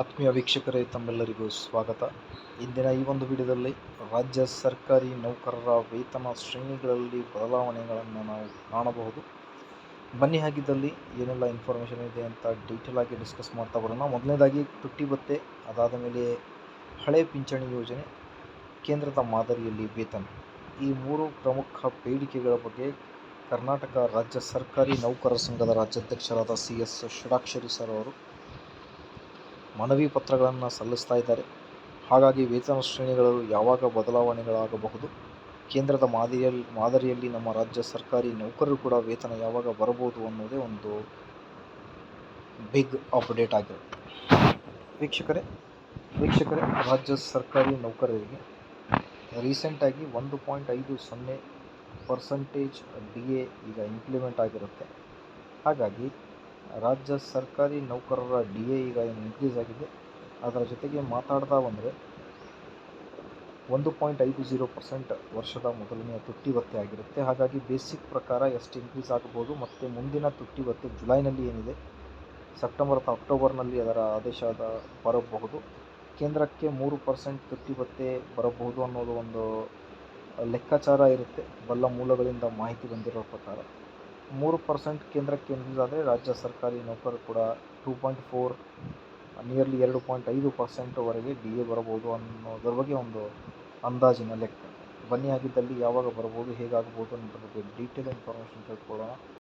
ಆತ್ಮೀಯ ವೀಕ್ಷಕರೇ, ತಮ್ಮೆಲ್ಲರಿಗೂ ಸ್ವಾಗತ. ಇಂದಿನ ಈ ಒಂದು ವಿಡಿಯೋದಲ್ಲಿ ರಾಜ್ಯ ಸರ್ಕಾರಿ ನೌಕರರ ವೇತನ ಶ್ರೇಣಿಗಳಲ್ಲಿ ಬದಲಾವಣೆಗಳನ್ನು ನಾವು ಕಾಣಬಹುದು. ಬನ್ನಿ, ಹಾಗಿದ್ದಲ್ಲಿ ಏನೆಲ್ಲ ಇನ್ಫಾರ್ಮೇಷನ್ ಇದೆ ಅಂತ ಡೀಟೇಲ್ ಆಗಿ ಡಿಸ್ಕಸ್ ಮಾಡ್ತಾ ಬರೋಣ. ಮೊದಲನೇದಾಗಿ, ತುಟ್ಟಿ ಭತ್ತೆ, ಅದಾದ ಮೇಲೆ ಹಳೆ ಪಿಂಚಣಿ ಯೋಜನೆ, ಕೇಂದ್ರದ ಮಾದರಿಯಲ್ಲಿ ವೇತನ. ಈ ಮೂರು ಪ್ರಮುಖ ಬೇಡಿಕೆಗಳ ಬಗ್ಗೆ ಕರ್ನಾಟಕ ರಾಜ್ಯ ಸರ್ಕಾರಿ ನೌಕರರ ಸಂಘದ ರಾಜ್ಯಾಧ್ಯಕ್ಷರಾದ ಸಿ ಎಸ್ ಷಡಾಕ್ಷರಿ ಸರ್ ಅವರು ಮನವಿ ಪತ್ರಗಳನ್ನು ಸಲ್ಲಿಸ್ತಾ ಇದ್ದಾರೆ. ಹಾಗಾಗಿ ವೇತನ ಶ್ರೇಣಿಗಳು ಯಾವಾಗ ಬದಲಾವಣೆಗಳಾಗಬಹುದು? ಕೇಂದ್ರದ ಮಾದರಿಯಲ್ಲಿ ಮಾದರಿಯಲ್ಲಿ ನಮ್ಮ ರಾಜ್ಯ ಸರ್ಕಾರಿ ನೌಕರರು ಕೂಡ ವೇತನ ಯಾವಾಗ ಬರಬಹುದು ಅನ್ನೋದೇ ಒಂದು ಬಿಗ್ ಅಪ್ಡೇಟ್ ಆಗಿರುತ್ತೆ ವೀಕ್ಷಕರೇ ವೀಕ್ಷಕರೇ, ರಾಜ್ಯ ಸರ್ಕಾರಿ ನೌಕರರಿಗೆ ರೀಸೆಂಟಾಗಿ ಒಂದು ಪಾಯಿಂಟ್ ಐದು ಸೊನ್ನೆ ಪರ್ಸಂಟೇಜ್ ಡಿ ಎ ಈಗ ಇಂಪ್ಲಿಮೆಂಟ್ ಆಗಿರುತ್ತೆ. ಹಾಗಾಗಿ ರಾಜ್ಯ ಸರ್ಕಾರಿ ನೌಕರರ ಡಿ ಎ ಈಗ ಇನ್ಕ್ರೀಸ್ ಆಗಿದೆ. ಅದರ ಜೊತೆಗೆ ಮಾತಾಡ್ತಾ ಬಂದರೆ ಒಂದು ಪಾಯಿಂಟ್ ಐದು ಜೀರೋ ಪರ್ಸೆಂಟ್ ವರ್ಷದ ಮೊದಲನೆಯ ತುಟ್ಟಿ ಭತ್ಯೆ ಆಗಿರುತ್ತೆ. ಹಾಗಾಗಿ ಬೇಸಿಕ್ ಪ್ರಕಾರ ಎಷ್ಟು ಇನ್ಕ್ರೀಸ್ ಆಗ್ಬೋದು ಮತ್ತು ಮುಂದಿನ ತುಟ್ಟಿ ಭತ್ಯೆ ಜುಲೈನಲ್ಲಿ ಏನಿದೆ, ಸೆಪ್ಟೆಂಬರ್ ಅಥವಾ ಅಕ್ಟೋಬರ್ನಲ್ಲಿ ಅದರ ಆದೇಶದ ಬರಬಹುದು. ಕೇಂದ್ರಕ್ಕೆ ಮೂರು ಪರ್ಸೆಂಟ್ ತುಟ್ಟಿ ಭತ್ಯೆ ಬರಬಹುದು ಅನ್ನೋದು ಒಂದು ಲೆಕ್ಕಾಚಾರ ಇರುತ್ತೆ. ಬಲ್ಲ ಮೂಲಗಳಿಂದ ಮಾಹಿತಿ ಬಂದಿರೋ ಪ್ರಕಾರ. ಮೂರು ಪರ್ಸೆಂಟ್ ಕೇಂದ್ರಕ್ಕೆ ಆದರೆ ರಾಜ್ಯ ಸರ್ಕಾರಿ ನೌಕರರು ಕೂಡ ಟೂ ಪಾಯಿಂಟ್ ಫೋರ್ ನಿಯರ್ಲಿ ಎರಡು ಪಾಯಿಂಟ್ ಐದು ಪರ್ಸೆಂಟ್ವರೆಗೆ ಡಿ ಎ ಬರಬಹುದು ಅನ್ನೋದ್ರ ಬಗ್ಗೆ ಒಂದು ಅಂದಾಜಿನ ಲೆಕ್ಕ. ಬನ್ನಿ ಆಗಿದ್ದಲ್ಲಿ ಯಾವಾಗ ಬರ್ಬೋದು, ಹೇಗಾಗ್ಬೋದು ಅನ್ನೋದ್ರ ಬಗ್ಗೆ ಡೀಟೇಲ್ ಇನ್ಫಾರ್ಮೇಷನ್ ತಿಳ್ಕೊಳ್ಳೋಣ.